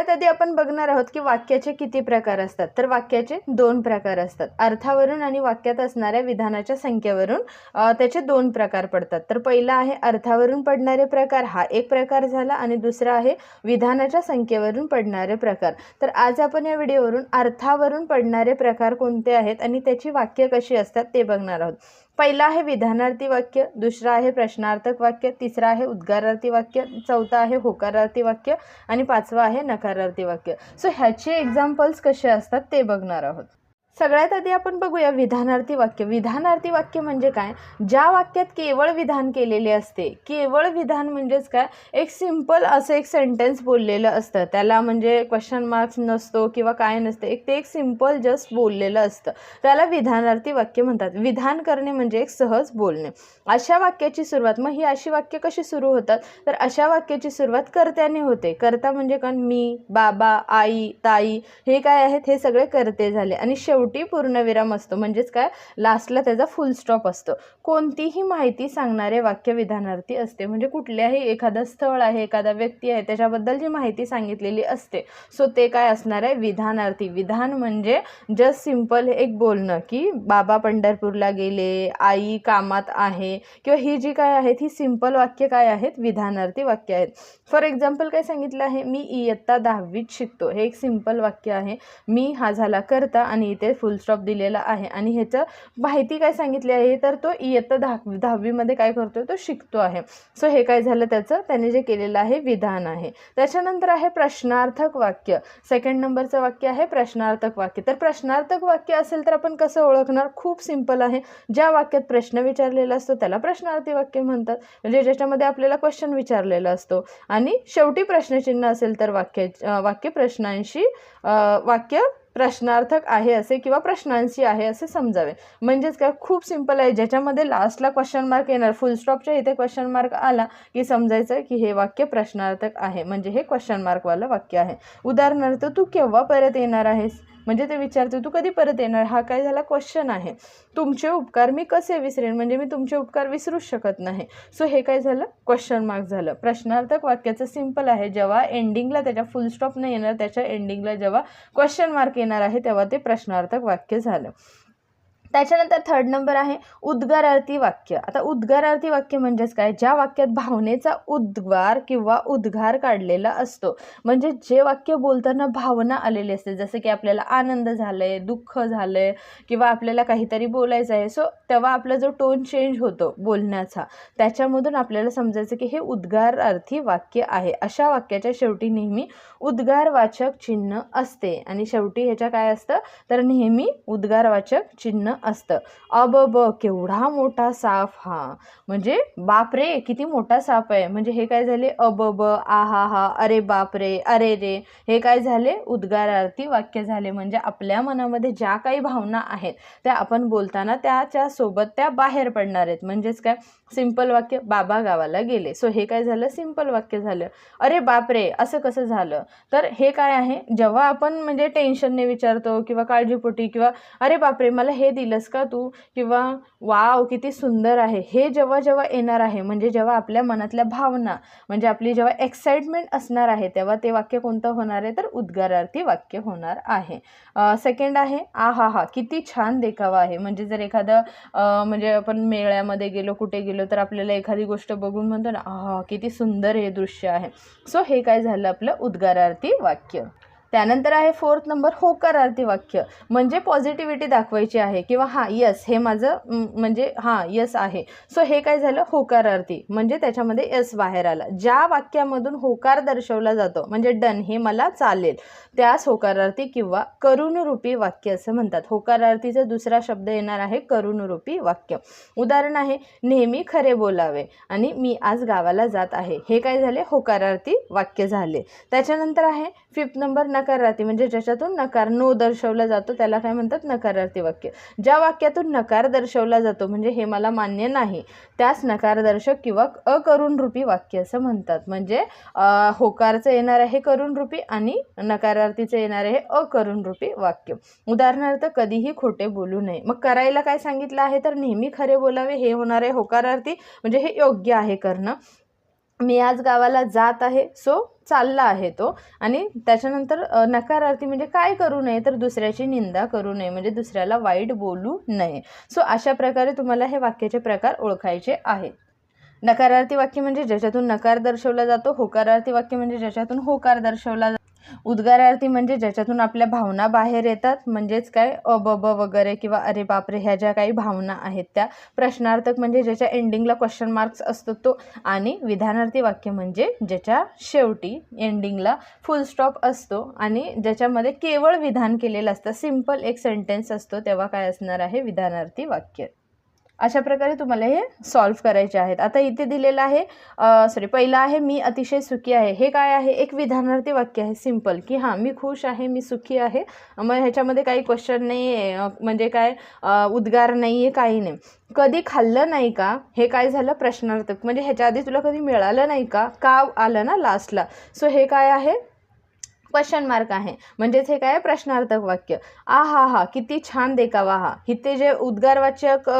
सगळ्यात आधी आपण बघणार आहोत की वाक्याचे किती प्रकार असतात. तर वाक्याचे दोन प्रकार असतात. अर्थावरून आणि वाक्यात असणाऱ्या विधानाच्या संख्येवरून त्याचे दोन प्रकार पडतात. तर पहिला आहे अर्थावरून पडणारे प्रकार. हा एक प्रकार झाला आणि दुसरा आहे विधानाच्या संख्येवरून पडणारे प्रकार. तर आज आपण या व्हिडिओवरून अर्थावरून पडणारे प्रकार कोणते आहेत आणि त्याची वाक्य कशी असतात ते बघणार आहोत. पहिला आहे विधानार्थी वाक्य दुसरा आहे प्रश्नार्थक वाक्य तिसरा आहे उद्गारार्थी वाक्य चौथा आहे होकारार्थी वाक्य आणि पाचवा आहे नकारार्थी वाक्य. सो ह्याचे एक्झाम्पल्स कसे असतात ते बघणार आहोत. सगळ्यात आधी आपण बघूया विधानार्थी वाक्य. विधानार्थी वाक्य म्हणजे काय? ज्या वाक्यात केवळ विधान केलेले असते केवळ विधान म्हणजेच काय? एक सिंपल असं एक सेंटेन्स बोललेलं असतं. त्याला म्हणजे क्वेश्चन मार्क्स नसतो किंवा काय नसतं. एक ते एक सिंपल जस्ट बोललेलं असतं. त्याला विधानार्थी वाक्य म्हणतात. विधान करणे म्हणजे एक सहज बोलणे. अशा वाक्याची सुरुवात. मग ही अशी वाक्य कशी सुरू होतात? तर अशा वाक्याची सुरुवात कर्त्याने होते. कर्ता म्हणजे कारण मी बाबा आई ताई हे काय आहेत? हे सगळे कर्ते झाले. आणि शेव पूर्णविराम असतो. म्हणजेच काय? लास्टला त्याचा फुल स्टॉप असतो. कोणतीही माहिती सांगणारे वाक्य विधानार्थी असते. म्हणजे कुठल्याही एखादं स्थळ आहे एखादा व्यक्ती आहे त्याच्याबद्दल जी माहिती सांगितलेली असते सो ते काय असणार आहे? विधानार्थी. विधान म्हणजे जस्ट सिंपल एक बोलणं की बाबा पंढरपूरला गेले आई कामात आहे किंवा ही जी काय आहेत ही सिंपल वाक्य काय आहेत? विधानार्थी वाक्य आहेत. फॉर एक्झाम्पल काय सांगितलं आहे? मी इयत्ता दहावीत शिकतो. हे एक सिंपल वाक्य आहे. मी हा झाला करता आणि इथे फुल स्टॉप दिलेला आहे. आणि ह्याचं माहिती काय सांगितली आहे? तर तो इयत्ता दहावी दहावीमध्ये काय करतो तो शिकतो आहे. सो हे काय झालं त्याचं? त्याने जे केलेलं आहे विधान आहे. त्याच्यानंतर आहे प्रश्नार्थक वाक्य. सेकंड नंबरचं वाक्य आहे प्रश्नार्थक वाक्य. तर प्रश्नार्थक वाक्य असेल तर आपण कसं ओळखणार? खूप सिंपल आहे. ज्या वाक्यात प्रश्न विचारलेला असतो त्याला प्रश्नार्थी वाक्य म्हणतात. म्हणजे ज्याच्यामध्ये आपल्याला क्वेश्चन विचारलेला असतो. आणि शेवटी प्रश्नचिन्ह असेल तर वाक्य वाक्य प्रश्नांशी वाक्य प्रश्नार्थक आहे असे किंवा प्रश्नांशी आहे असे समजावे. म्हणजेच काय? खूप सिंपल आहे. ज्याच्यामध्ये लास्टला क्वेश्चन मार्क येणार. फुल स्टॉपच्या इथे क्वेश्चन मार्क आला की समजायचं की हे वाक्य प्रश्नार्थक आहे. म्हणजे हे क्वेश्चन मार्कवालं वाक्य आहे. उदाहरणार्थ तू केव्हा परत येणार आहेस? म्हणजे ते विचारते तू कधी परत येणार? हा काय झाला? क्वेश्चन आहे. तुमचे उपकार मी कसे विसरेन? म्हणजे मी तुमचे उपकार विसरूच शकत नाही. सो हे काय झालं? क्वेश्चन मार्क झालं. प्रश्नार्थक वाक्याचं सिंपल आहे. जेव्हा एंडिंगला त्याच्या फुल स्टॉप नाही येणार त्याच्या एंडिंगला जेव्हा क्वेश्चन मार्क येणार आहे तेव्हा ते प्रश्नार्थक वाक्य झालं. त्याच्यानंतर थर्ड नंबर आहे उद्गारार्थी वाक्य. आता उद्गारार्थी वाक्य म्हणजेच काय? ज्या वाक्यात भावनेचा उद्गार किंवा उद्गार काढलेला असतो म्हणजे जे वाक्य बोलताना भावना आलेली असते जसं की आपल्याला आनंद झालंय दुःख झालंय किंवा आपल्याला काहीतरी बोलायचं आहे सो तेव्हा आपला जो टोन चेंज होतो बोलण्याचा त्याच्यामधून आपल्याला समजायचं की हे उद्गारार्थी वाक्य आहे. अशा वाक्याच्या शेवटी नेहमी उद्गारवाचक चिन्ह असते. आणि शेवटी ह्याच्या काय असतं? तर नेहमी उद्गारवाचक चिन्ह असतं. अब ब केवढा मोठा साप हा. म्हणजे बापरे किती मोठा साप आहे. म्हणजे हे काय झाले? अब ब आ हा हा अरे बापरे अरे रे. हे काय झाले? उद्गारार्थी वाक्य झाले. म्हणजे आपल्या मनामध्ये ज्या काही भावना आहेत त्या आपण बोलताना त्याच्या सोबत त्या बाहेर पडणार आहेत. म्हणजेच काय? सिंपल वाक्य बाबा गावाला गेले. सो हे काय झालं? सिंपल वाक्य झालं. अरे बापरे असं कसं झालं? तर हे काय आहे? जेव्हा आपण म्हणजे टेन्शनने विचारतो किंवा काळजीपोटी किंवा अरे बापरे मला हे दिलं पाहिलंस का तू? किंवा वाव किती सुंदर आहे. हे जेव्हा जेव्हा येणार आहे म्हणजे जेव्हा आपल्या मनातल्या भावना म्हणजे आपली जेव्हा एक्साइटमेंट असणार आहे तेव्हा ते वाक्य कोणतं होणार आहे? तर उद्गारार्थी वाक्य होणार आहे. सेकंड आहे आ हा हा किती छान देखावा आहे. म्हणजे जर एखादं म्हणजे आपण मेळ्यामध्ये गेलो कुठे गेलो तर आपल्याला एखादी गोष्ट बघून म्हणतो ना आहा किती सुंदर हे दृश्य आहे. सो हे काय झालं आपलं उद्गारार्थी वाक्य. त्यानंतर आहे फोर्थ नंबर होकारार्थी वाक्य. म्हणजे पॉझिटिव्हिटी दाखवायची आहे किंवा हां यस हे माझं म्हणजे हां यस आहे. सो हे काय झालं? होकारार्थी. म्हणजे त्याच्यामध्ये यस बाहेर आला. ज्या वाक्यामधून होकार दर्शवला जातो म्हणजे डन हे मला चालेल. त्यास होकारार्थी किंवा करुणरूपी वाक्य असं म्हणतात. होकारार्थीचा दुसरा शब्द येणार आहे करुणरूपी वाक्य. उदाहरण आहे नेहमी खरे बोलावे आणि मी आज गावाला जात आहे. हे काय झाले? होकारार्थी वाक्य झाले. त्याच्यानंतर आहे फिफ्थ नंबर नकारार्थी म्हणजे ज्याच्यातून नकार नो दर्शवला जातो त्याला काय म्हणतात? नकारार्थी वाक्य. ज्या वाक्यातून नकार दर्शवला जातो म्हणजे हे मला मान्य नाही त्यास नकारदर्शक किंवा अकरुणरूपी वाक्य असं म्हणतात. म्हणजे होकारचं येणार आहे करुणरूपी आणि नकारार्थीचं येणार आहे अकरुणरूपी वाक्य. उदाहरणार्थ कधीही खोटे बोलू नये. मग करायला काय सांगितलं आहे? तर नेहमी खरे बोलावे हे होणार आहे होकारार्थी म्हणजे हे योग्य आहे करणं. मी आज गावाला जात आहे. सो चालला आहे तो. आणि त्याच्यानंतर नकारार्थी म्हणजे काय करू नये तर दुसऱ्याची निंदा करू नये. म्हणजे दुसऱ्याला वाईट बोलू नये. सो अशा प्रकारे तुम्हाला हे वाक्याचे प्रकार ओळखायचे आहेत. नकारार्थी वाक्य म्हणजे ज्याच्यातून नकार दर्शवला जातो होकारार्थी वाक्य म्हणजे ज्याच्यातून होकार दर्शवला उद्गारार्थी म्हणजे ज्याच्यातून आपल्या भावना बाहेर येतात म्हणजेच काय? अ ब ब वगैरे किंवा अरे बापरे ह्या ज्या काही भावना आहेत त्या प्रश्नार्थक म्हणजे ज्याच्या एंडिंगला क्वेश्चन मार्क्स असतो तो. आणि विधानार्थी वाक्य म्हणजे ज्याच्या शेवटी एंडिंगला फुल स्टॉप असतो आणि ज्याच्यामध्ये केवळ विधान केलेलं असतं. सिंपल एक सेंटेन्स असतो तेव्हा काय असणार आहे? विधानार्थी वाक्य. अशा प्रकारे तुम्हाला हे सॉल्व्ह करायचे आहेत. आता इथे दिलेलं आहे सॉरी पहिलं आहे मी अतिशय सुखी आहे. हे काय आहे? एक विधानार्थी वाक्य आहे सिंपल की हां मी खुश आहे मी सुखी आहे. मग ह्याच्यामध्ये काही क्वेश्चन नाही आहे म्हणजे काय उद्गार नाही आहे काही नाही. कधी खाल्लं नाही का? हे काय झालं? प्रश्नार्थक. म्हणजे ह्याच्या आधी तुला कधी मिळालं नाही का? का आलं ना लास्टला सो हे काय आहे? क्वेश्चन मार्क आहे. म्हणजेच हे काय? प्रश्नार्थक वाक्य. आ हा हा किती छान देखावा हा. इथे जे उद्गारवाचक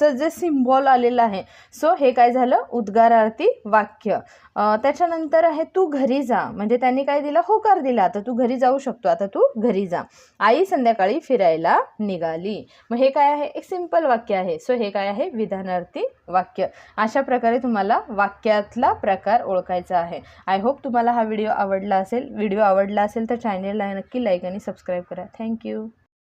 चं जे सिम्बॉल आलेलं आहे. सो हे काय झालं? उद्गारार्थी वाक्य. त्याच्यानंतर आहे तू घरी जा. म्हणजे त्यांनी काय दिलं? होकार दिला. आता तू घरी जाऊ शकतो. आता तू घरी जा. आई संध्याकाळी फिरायला निघाली. मग हे काय आहे? एक सिंपल वाक्य आहे. सो हे काय आहे? विधानार्थी वाक्य. अशा प्रकारे तुम्हाला वाक्यातला प्रकार ओळखायचा आहे. आय होप तुम्हाला हा व्हिडिओ आवडला असेल. व्हिडिओ आवडला असेल तर चॅनेलला नक्की लाईक आणि सबस्क्राईब करा. थँक्यू